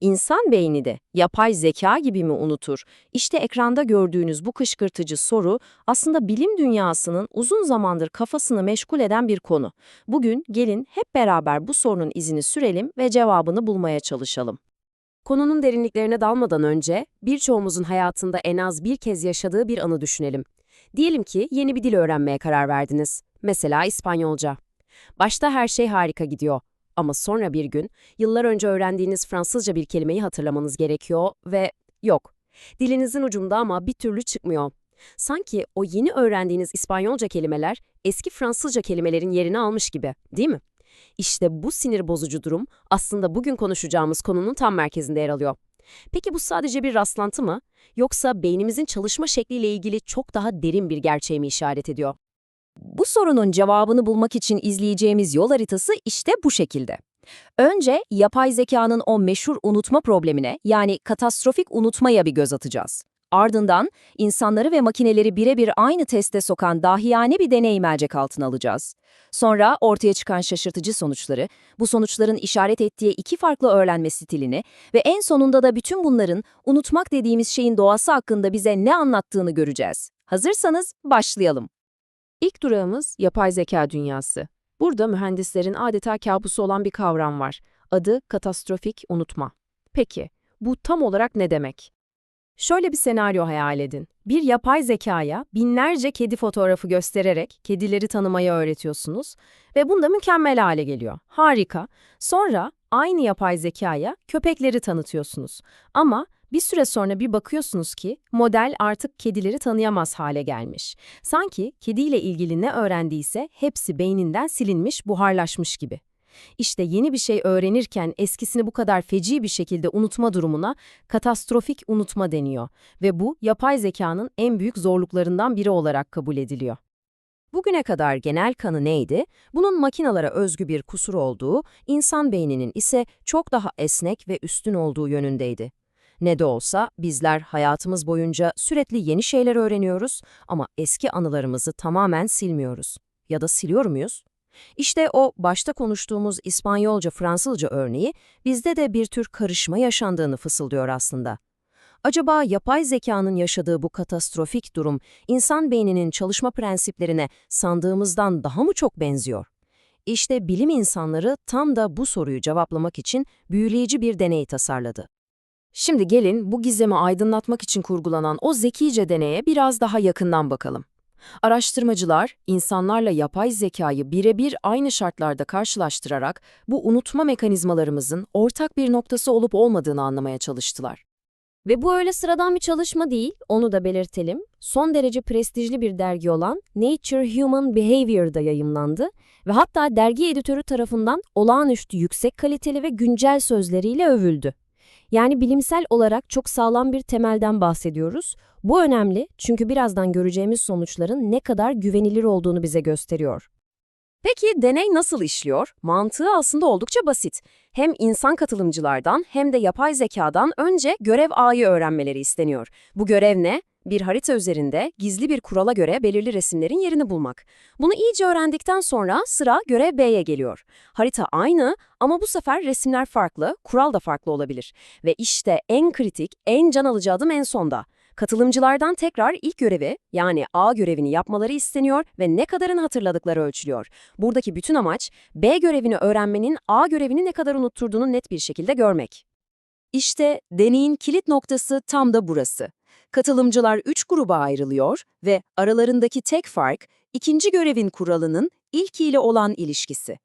İnsan beyni de yapay zeka gibi mi unutur? İşte ekranda gördüğünüz bu kışkırtıcı soru aslında bilim dünyasının uzun zamandır kafasını meşgul eden bir konu. Bugün gelin hep beraber bu sorunun izini sürelim ve cevabını bulmaya çalışalım. Konunun derinliklerine dalmadan önce birçoğumuzun hayatında en az bir kez yaşadığı bir anı düşünelim. Diyelim ki yeni bir dil öğrenmeye karar verdiniz. Mesela İspanyolca. Başta her şey harika gidiyor. Ama sonra bir gün yıllar önce öğrendiğiniz Fransızca bir kelimeyi hatırlamanız gerekiyor ve yok. Dilinizin ucunda ama bir türlü çıkmıyor. Sanki o yeni öğrendiğiniz İspanyolca kelimeler eski Fransızca kelimelerin yerini almış gibi, değil mi? İşte bu sinir bozucu durum aslında bugün konuşacağımız konunun tam merkezinde yer alıyor. Peki bu sadece bir rastlantı mı? Yoksa beynimizin çalışma şekliyle ilgili çok daha derin bir gerçeğe mi işaret ediyor? Bu sorunun cevabını bulmak için izleyeceğimiz yol haritası işte bu şekilde. Önce yapay zekanın o meşhur unutma problemine yani katastrofik unutmaya bir göz atacağız. Ardından insanları ve makineleri birebir aynı teste sokan dahiyane bir deney mercek altına alacağız. Sonra ortaya çıkan şaşırtıcı sonuçları, bu sonuçların işaret ettiği iki farklı öğrenme stilini ve en sonunda da bütün bunların unutmak dediğimiz şeyin doğası hakkında bize ne anlattığını göreceğiz. Hazırsanız başlayalım. İlk durağımız yapay zeka dünyası. Burada mühendislerin adeta kabusu olan bir kavram var. Adı katastrofik unutma. Peki, bu tam olarak ne demek? Şöyle bir senaryo hayal edin. Bir yapay zekaya binlerce kedi fotoğrafı göstererek kedileri tanımayı öğretiyorsunuz ve bunda mükemmel hale geliyor. Harika. Sonra aynı yapay zekaya köpekleri tanıtıyorsunuz. Ama bir süre sonra bir bakıyorsunuz ki model artık kedileri tanıyamaz hale gelmiş. Sanki kediyle ilgili ne öğrendiyse hepsi beyninden silinmiş, buharlaşmış gibi. İşte yeni bir şey öğrenirken eskisini bu kadar feci bir şekilde unutma durumuna katastrofik unutma deniyor ve bu yapay zekanın en büyük zorluklarından biri olarak kabul ediliyor. Bugüne kadar genel kanı neydi? Bunun makinalara özgü bir kusur olduğu, insan beyninin ise çok daha esnek ve üstün olduğu yönündeydi. Ne de olsa bizler hayatımız boyunca sürekli yeni şeyler öğreniyoruz ama eski anılarımızı tamamen silmiyoruz. Ya da siliyor muyuz? İşte o başta konuştuğumuz İspanyolca, Fransızca örneği bizde de bir tür karışma yaşandığını fısıldıyor aslında. Acaba yapay zekanın yaşadığı bu katastrofik durum insan beyninin çalışma prensiplerine sandığımızdan daha mı çok benziyor? İşte bilim insanları tam da bu soruyu cevaplamak için büyüleyici bir deney tasarladı. Şimdi gelin bu gizemi aydınlatmak için kurgulanan o zekice deneye biraz daha yakından bakalım. Araştırmacılar, insanlarla yapay zekayı birebir aynı şartlarda karşılaştırarak bu unutma mekanizmalarımızın ortak bir noktası olup olmadığını anlamaya çalıştılar. Ve bu öyle sıradan bir çalışma değil, onu da belirtelim. Son derece prestijli bir dergi olan Nature Human Behavior'da yayımlandı ve hatta dergi editörü tarafından olağanüstü yüksek kaliteli ve güncel sözleriyle övüldü. Yani bilimsel olarak çok sağlam bir temelden bahsediyoruz. Bu önemli çünkü birazdan göreceğimiz sonuçların ne kadar güvenilir olduğunu bize gösteriyor. Peki deney nasıl işliyor? Mantığı aslında oldukça basit. Hem insan katılımcılardan hem de yapay zekadan önce görev A'yı öğrenmeleri isteniyor. Bu görev ne? Bir harita üzerinde gizli bir kurala göre belirli resimlerin yerini bulmak. Bunu iyice öğrendikten sonra sıra görev B'ye geliyor. Harita aynı ama bu sefer resimler farklı, kural da farklı olabilir. Ve işte en kritik, en can alıcı adım en sonda. Katılımcılardan tekrar ilk görevi yani A görevini yapmaları isteniyor ve ne kadarını hatırladıkları ölçülüyor. Buradaki bütün amaç B görevini öğrenmenin A görevini ne kadar unutturduğunu net bir şekilde görmek. İşte deneyin kilit noktası tam da burası. Katılımcılar üç gruba ayrılıyor ve aralarındaki tek fark ikinci görevin kuralının ilkiyle olan ilişkisi.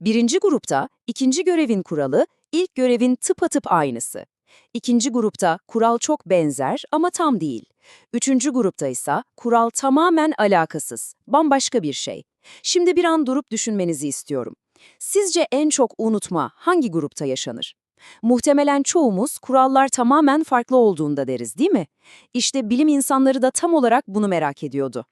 Birinci grupta ikinci görevin kuralı ilk görevin tıpatıp aynısı. İkinci grupta kural çok benzer ama tam değil. Üçüncü grupta ise kural tamamen alakasız, bambaşka bir şey. Şimdi bir an durup düşünmenizi istiyorum. Sizce en çok unutma hangi grupta yaşanır? Muhtemelen çoğumuz kurallar tamamen farklı olduğunda deriz değil mi? İşte bilim insanları da tam olarak bunu merak ediyordu.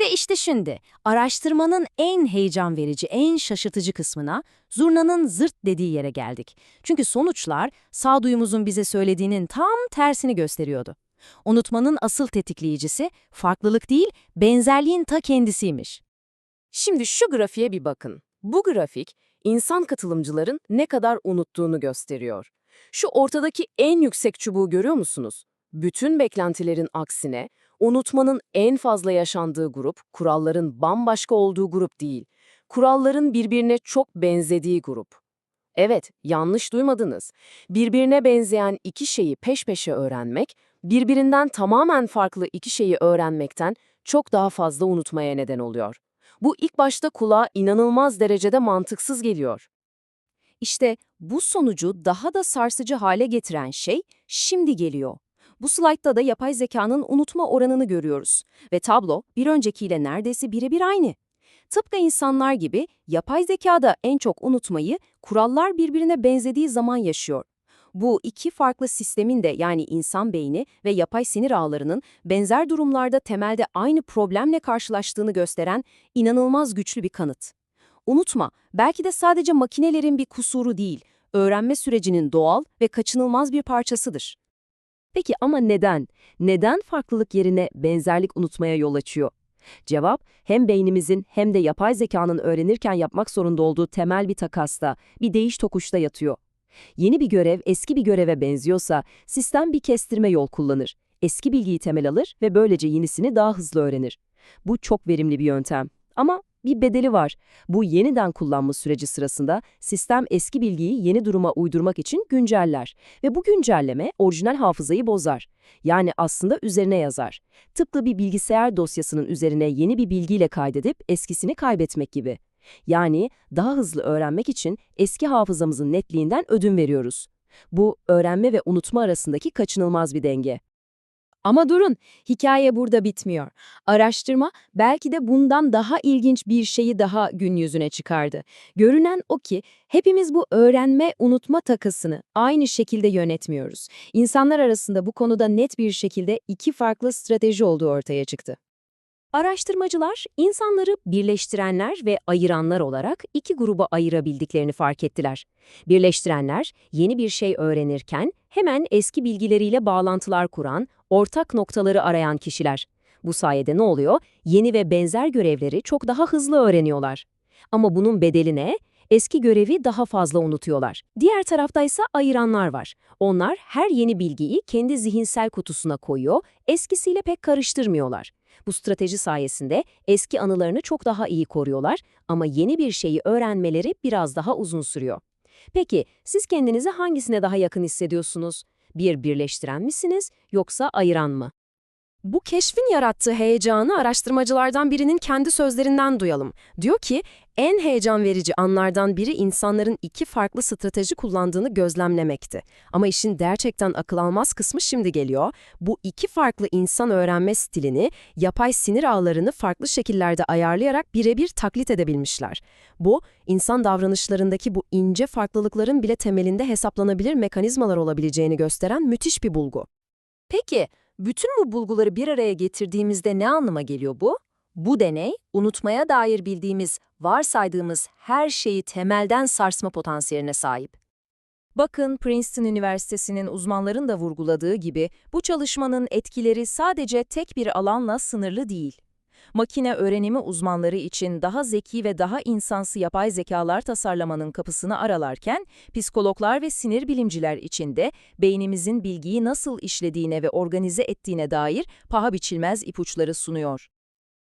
Ve işte şimdi araştırmanın en heyecan verici, en şaşırtıcı kısmına zurnanın zırt dediği yere geldik. Çünkü sonuçlar sağduyumuzun bize söylediğinin tam tersini gösteriyordu. Unutmanın asıl tetikleyicisi farklılık değil, benzerliğin ta kendisiymiş. Şimdi şu grafiğe bir bakın. Bu grafik insan katılımcıların ne kadar unuttuğunu gösteriyor. Şu ortadaki en yüksek çubuğu görüyor musunuz? Bütün beklentilerin aksine, unutmanın en fazla yaşandığı grup, kuralların bambaşka olduğu grup değil. Kuralların birbirine çok benzediği grup. Evet, yanlış duymadınız. Birbirine benzeyen iki şeyi peş peşe öğrenmek, birbirinden tamamen farklı iki şeyi öğrenmekten çok daha fazla unutmaya neden oluyor. Bu ilk başta kulağa inanılmaz derecede mantıksız geliyor. İşte bu sonucu daha da sarsıcı hale getiren şey şimdi geliyor. Bu slaytta da yapay zekanın unutma oranını görüyoruz ve tablo bir öncekiyle neredeyse birebir aynı. Tıpkı insanlar gibi yapay zeka da en çok unutmayı kurallar birbirine benzediği zaman yaşıyor. Bu iki farklı sistemin de yani insan beyni ve yapay sinir ağlarının benzer durumlarda temelde aynı problemle karşılaştığını gösteren inanılmaz güçlü bir kanıt. Unutma, belki de sadece makinelerin bir kusuru değil, öğrenme sürecinin doğal ve kaçınılmaz bir parçasıdır. Peki ama neden? Neden farklılık yerine benzerlik unutmaya yol açıyor? Cevap, hem beynimizin hem de yapay zekanın öğrenirken yapmak zorunda olduğu temel bir takasta, bir değiş tokuşta yatıyor. Yeni bir görev eski bir göreve benziyorsa, sistem bir kestirme yol kullanır. Eski bilgiyi temel alır ve böylece yenisini daha hızlı öğrenir. Bu çok verimli bir yöntem. Ama bir bedeli var. Bu yeniden kullanma süreci sırasında sistem eski bilgiyi yeni duruma uydurmak için günceller ve bu güncelleme orijinal hafızayı bozar. Yani aslında üzerine yazar. Tıpkı bir bilgisayar dosyasının üzerine yeni bir bilgiyle kaydedip eskisini kaybetmek gibi. Yani daha hızlı öğrenmek için eski hafızamızın netliğinden ödün veriyoruz. Bu öğrenme ve unutma arasındaki kaçınılmaz bir denge. Ama durun, hikaye burada bitmiyor. Araştırma belki de bundan daha ilginç bir şeyi daha gün yüzüne çıkardı. Görünen o ki hepimiz bu öğrenme unutma takısını aynı şekilde yönetmiyoruz. İnsanlar arasında bu konuda net bir şekilde iki farklı strateji olduğu ortaya çıktı. Araştırmacılar, insanları birleştirenler ve ayıranlar olarak iki gruba ayırabildiklerini fark ettiler. Birleştirenler, yeni bir şey öğrenirken hemen eski bilgileriyle bağlantılar kuran, ortak noktaları arayan kişiler. Bu sayede ne oluyor? Yeni ve benzer görevleri çok daha hızlı öğreniyorlar. Ama bunun bedeli ne? Eski görevi daha fazla unutuyorlar. Diğer tarafta ise ayıranlar var. Onlar her yeni bilgiyi kendi zihinsel kutusuna koyuyor, eskisiyle pek karıştırmıyorlar. Bu strateji sayesinde eski anılarını çok daha iyi koruyorlar ama yeni bir şeyi öğrenmeleri biraz daha uzun sürüyor. Peki siz kendinizi hangisine daha yakın hissediyorsunuz? Bir birleştiren misiniz yoksa ayıran mı? Bu keşfin yarattığı heyecanı araştırmacılardan birinin kendi sözlerinden duyalım. Diyor ki, en heyecan verici anlardan biri insanların iki farklı strateji kullandığını gözlemlemekti. Ama işin gerçekten akıl almaz kısmı şimdi geliyor. Bu iki farklı insan öğrenme stilini, yapay sinir ağlarını farklı şekillerde ayarlayarak birebir taklit edebilmişler. Bu, insan davranışlarındaki bu ince farklılıkların bile temelinde hesaplanabilir mekanizmalar olabileceğini gösteren müthiş bir bulgu. Peki, bütün bu bulguları bir araya getirdiğimizde ne anlama geliyor bu? Bu deney, unutmaya dair bildiğimiz, varsaydığımız her şeyi temelden sarsma potansiyeline sahip. Bakın Princeton Üniversitesi'nin uzmanların da vurguladığı gibi bu çalışmanın etkileri sadece tek bir alanla sınırlı değil. Makine öğrenimi uzmanları için daha zeki ve daha insansı yapay zekalar tasarlamanın kapısını aralarken, psikologlar ve sinir bilimciler için de beynimizin bilgiyi nasıl işlediğine ve organize ettiğine dair paha biçilmez ipuçları sunuyor.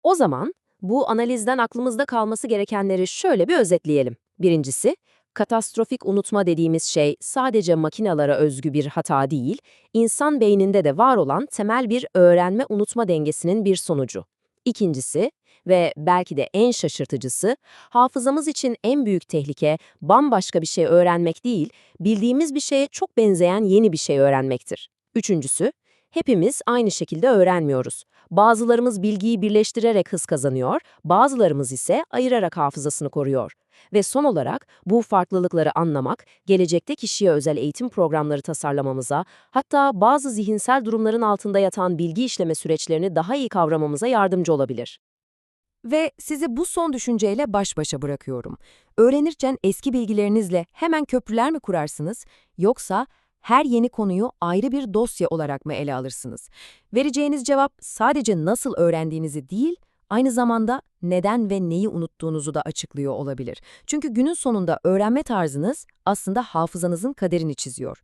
O zaman bu analizden aklımızda kalması gerekenleri şöyle bir özetleyelim. Birincisi, katastrofik unutma dediğimiz şey sadece makinalara özgü bir hata değil, insan beyninde de var olan temel bir öğrenme-unutma dengesinin bir sonucu. İkincisi ve belki de en şaşırtıcısı, hafızamız için en büyük tehlike bambaşka bir şey öğrenmek değil, bildiğimiz bir şeye çok benzeyen yeni bir şey öğrenmektir. Üçüncüsü, hepimiz aynı şekilde öğrenmiyoruz. Bazılarımız bilgiyi birleştirerek hız kazanıyor, bazılarımız ise ayırarak hafızasını koruyor. Ve son olarak bu farklılıkları anlamak, gelecekte kişiye özel eğitim programları tasarlamamıza, hatta bazı zihinsel durumların altında yatan bilgi işleme süreçlerini daha iyi kavramamıza yardımcı olabilir. Ve sizi bu son düşünceyle baş başa bırakıyorum. Öğrenirken eski bilgilerinizle hemen köprüler mi kurarsınız, yoksa her yeni konuyu ayrı bir dosya olarak mı ele alırsınız? Vereceğiniz cevap sadece nasıl öğrendiğinizi değil, aynı zamanda neden ve neyi unuttuğunuzu da açıklıyor olabilir. Çünkü günün sonunda öğrenme tarzınız aslında hafızanızın kaderini çiziyor.